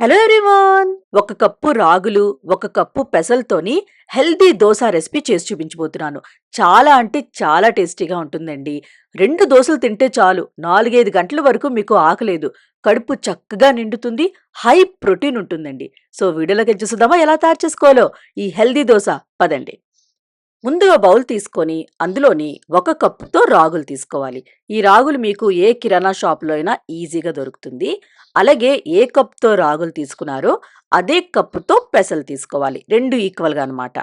Hello everyone ఒక cup రాగులు ఒక కప్పు పెసల్తోని హెల్దీ దోశ రెసిపీ చేసి చూపించబోతున్నాను. చాలా అంటే చాలా టేస్టీగా ఉంటుందండి. రెండు దోశలు తింటే చాలు. నాలుగైదు గంటల వరకు మీకు ఆకలేదు. కడుపు చక్కగా నిండుతుంది. హై ప్రోటీన్ ఉంటుందండి. సో వీడియోలోకి చూసుదామా? ఎలా తయారు చేసుకోవాలో? ఈ హెల్దీ దోశ. పదండి. ముందుగా బౌల్ తీసుకొని అందులోని ఒక కప్పుతో రాగులు తీసుకోవాలి. ఈ రాగులు మీకు ఏ కిరాణా షాప్లో అయినా ఈజీగా దొరుకుతుంది. అలాగే ఏ కప్తో రాగులు తీసుకున్నారో అదే కప్పుతో పెసలు తీసుకోవాలి. రెండు ఈక్వల్గా అనమాట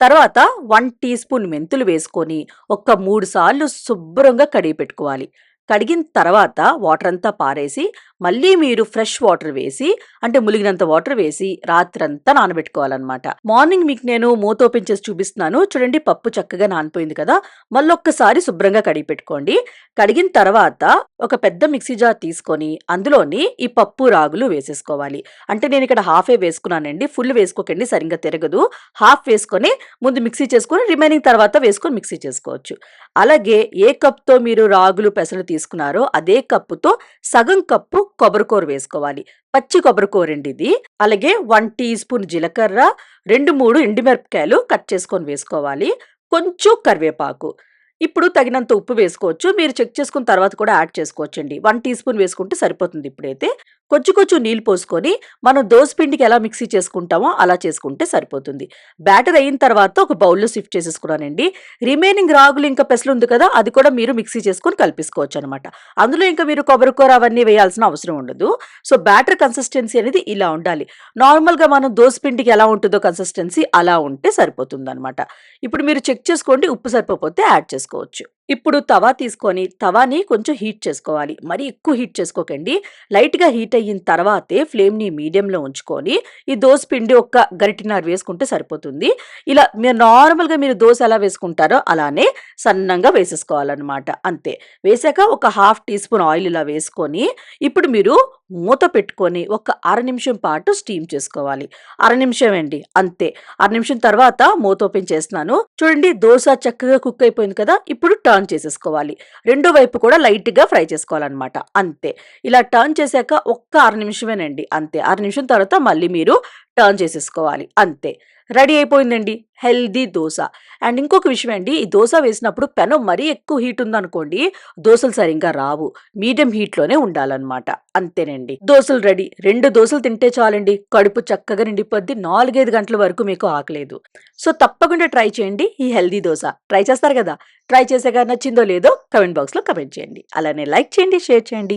తర్వాత వన్ టీ స్పూన్ మెంతులు వేసుకొని ఒక మూడు సార్లు శుభ్రంగా కడిగి పెట్టుకోవాలి. కడిగిన తర్వాత వాటర్ అంతా పారేసి మళ్ళీ మీరు ఫ్రెష్ వాటర్ వేసి అంటే ములిగినంత వాటర్ వేసి రాత్రంతా నానబెట్టుకోవాలన్నమాట. మార్నింగ్ మీకు నేను మూత ఓపెన్ చేసి చూపిస్తున్నాను. చూడండి పప్పు చక్కగా నానిపోయింది కదా. మళ్ళీ ఒక్కసారి శుభ్రంగా కడిగి పెట్టుకోండి. కడిగిన తర్వాత ఒక పెద్ద మిక్సీ జార్ తీసుకొని అందులోని ఈ పప్పు రాగులు వేసేసుకోవాలి. అంటే నేను ఇక్కడ హాఫే వేసుకున్నానండి. ఫుల్ వేసుకోకండి సరిగ్గా తిరగదు. హాఫ్ వేసుకొని ముందు మిక్సీ చేసుకొని రిమైనింగ్ తర్వాత వేసుకొని మిక్సీ చేసుకోవచ్చు. అలాగే ఏ కప్తో మీరు రాగులు పెసలు తీసుకున్నారో అదే కప్పుతో సగం కప్పు కొబ్బరికూర వేసుకోవాలి. పచ్చి కొబ్బరికూర అండి ఇది. అలాగే వన్ టీ స్పూన్ జీలకర్ర రెండు మూడు ఎండుమిరపకాయలు కట్ చేసుకొని వేసుకోవాలి. కొంచెం కరివేపాకు. ఇప్పుడు తగినంత ఉప్పు వేసుకోవచ్చు. మీరు చెక్ చేసుకున్న తర్వాత కూడా యాడ్ చేసుకోవచ్చండి. వన్ టీ స్పూన్ వేసుకుంటే సరిపోతుంది ఇప్పుడైతే. కొంచెం కొంచెం నీళ్ళు పోసుకొని మనం పిండికి ఎలా మిక్సీ చేసుకుంటామో అలా చేసుకుంటే సరిపోతుంది. బ్యాటర్ అయిన తర్వాత ఒక బౌల్లో షిఫ్ట్ చేసేసుకున్నానండి. రిమైనింగ్ రాగులు ఇంకా పెసలు ఉంది కదా అది కూడా మీరు మిక్సీ చేసుకొని కల్పించుకోవచ్చు అనమాట అందులో ఇంకా మీరు కొబ్బరికూర అవన్నీ వేయాల్సిన అవసరం ఉండదు. సో బ్యాటర్ కన్సిస్టెన్సీ అనేది ఇలా ఉండాలి. నార్మల్గా మనం పిండికి ఎలా ఉంటుందో కన్సిస్టెన్సీ అలా ఉంటే సరిపోతుంది అనమాట ఇప్పుడు మీరు చెక్ చేసుకోండి ఉప్పు సరిపోతే యాడ్ చేసుకోండి చేసుకోవచ్చు. ఇప్పుడు తవా తీసుకొని తవాని కొంచెం హీట్ చేసుకోవాలి. మరి ఎక్కువ హీట్ చేసుకోకండి. లైట్గా హీట్ అయిన తర్వాతే ఫ్లేమ్ని మీడియంలో ఉంచుకొని ఈ దోశ పిండి ఒక్క గరిటినారు వేసుకుంటే సరిపోతుంది. ఇలా మీరు నార్మల్గా మీరు దోశ ఎలా వేసుకుంటారో అలానే సన్నంగా వేసేసుకోవాలన్నమాట. అంతే. వేసాక ఒక హాఫ్ టీ స్పూన్ ఆయిల్ ఇలా వేసుకొని ఇప్పుడు మీరు మూత పెట్టుకొని ఒక అర నిమిషం పాటు స్టీమ్ చేసుకోవాలి. అర నిమిషం అండి. అంతే. అర నిమిషం తర్వాత మూత ఓపెన్ చేస్తున్నాను. చూడండి దోశ చక్కగా కుక్ అయిపోయింది కదా. ఇప్పుడు టర్న్ టర్న్ చేసేసుకోవాలి. రెండు వైపు కూడా లైట్గా ఫ్రై చేసుకోవాలన్నమాట. అంతే. ఇలా టర్న్ చేశాక ఒక్క అర నిమిషమేనండి. అంతే. అర నిమిషం తర్వాత మళ్ళీ మీరు టర్న్ చేసేసుకోవాలి. అంతే. రెడీ అయిపోయిందండి. హెల్దీ దోశ. అండ్ ఇంకొక విషయం అండి ఈ దోశ వేసినప్పుడు పెనం మరీ ఎక్కువ హీట్ ఉందనుకోండి దోశలు సరిగ్గా రావు. మీడియం హీట్లోనే ఉండాలన్నమాట. అంతేనండి. దోశలు రెడీ. రెండు దోశలు తింటే చాలండి. కడుపు చక్కగా నిండిపోద్ది. నాలుగైదు గంటల వరకు మీకు ఆకలేదు. సో తప్పకుండా ట్రై చేయండి ఈ హెల్దీ దోశ. ట్రై చేస్తారు కదా? ట్రై చేసాక నచ్చిందో లేదో కమెంట్ బాక్స్లో కమెంట్ చేయండి. అలానే లైక్ చేయండి షేర్ చేయండి.